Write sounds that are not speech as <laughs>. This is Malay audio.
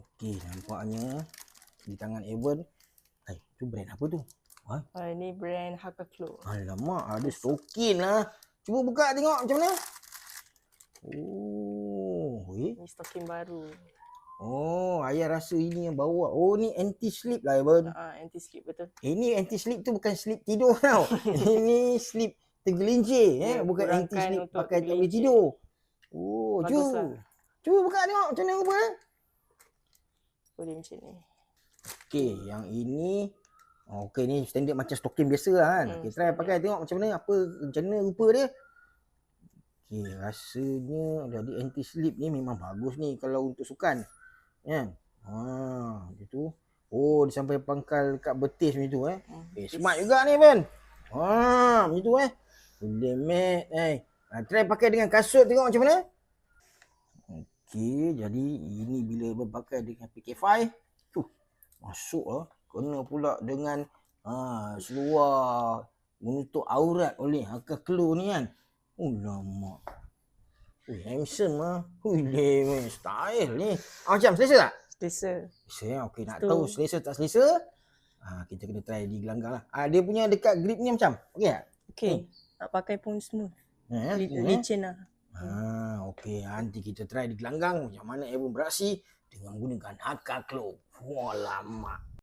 Okey, nampaknya di tangan Evan. Eh, tu brand apa tu? Ha? Uh, ini brand Hakka Clue. Alamak, ada stokin lah. Cuba buka tengok macam mana. Oh, eh. Ini stokin baru. Oh, ayah rasa ini yang bawa. Oh, ni anti slip lah Evan. Uh, anti slip betul. Eh, ni anti slip tu bukan slip tidur <laughs> tau. ini slip tergelincir eh, Ya, bukan anti untuk pakai tak boleh tidur. Oh, Baguslah. cuba. Cuba buka tengok macam mana rupa eh. Boleh macam ni. Okey, yang ini oh, okey ni standard macam stokin biasa lah kan. Hmm, Okey, try pakai tengok macam mana apa macam mana rupa dia. Okey, rasanya jadi anti slip ni memang bagus ni kalau untuk sukan. Kan? Ha, tu. Oh, dia sampai pangkal kat betis macam tu eh. Hmm. Eh, smart juga ni Ben. Ha, macam tu eh. Boleh mat eh. Ha, try pakai dengan kasut tengok macam mana. Okey, jadi ini bila abang pakai dengan PK5. Tu, masuk ah. Kena pula dengan ha, seluar menutup aurat oleh Hakka Klo ni kan. Oh, lama. Ui, handsome ah. Ui, lemon style ni. Ah, macam selesa tak? Selesa. Selesa ya. Okey, nak Betul. tahu selesa tak selesa? Ah, kita kena try di gelanggang lah. Ah, dia punya dekat grip ni macam. Okey tak? Okay. Nak pakai pun smooth. Eh, Li- eh. Licin lah. Ah, okey. Nanti kita try di gelanggang macam mana Evan beraksi dengan menggunakan Hakka Klo. Wah, lama.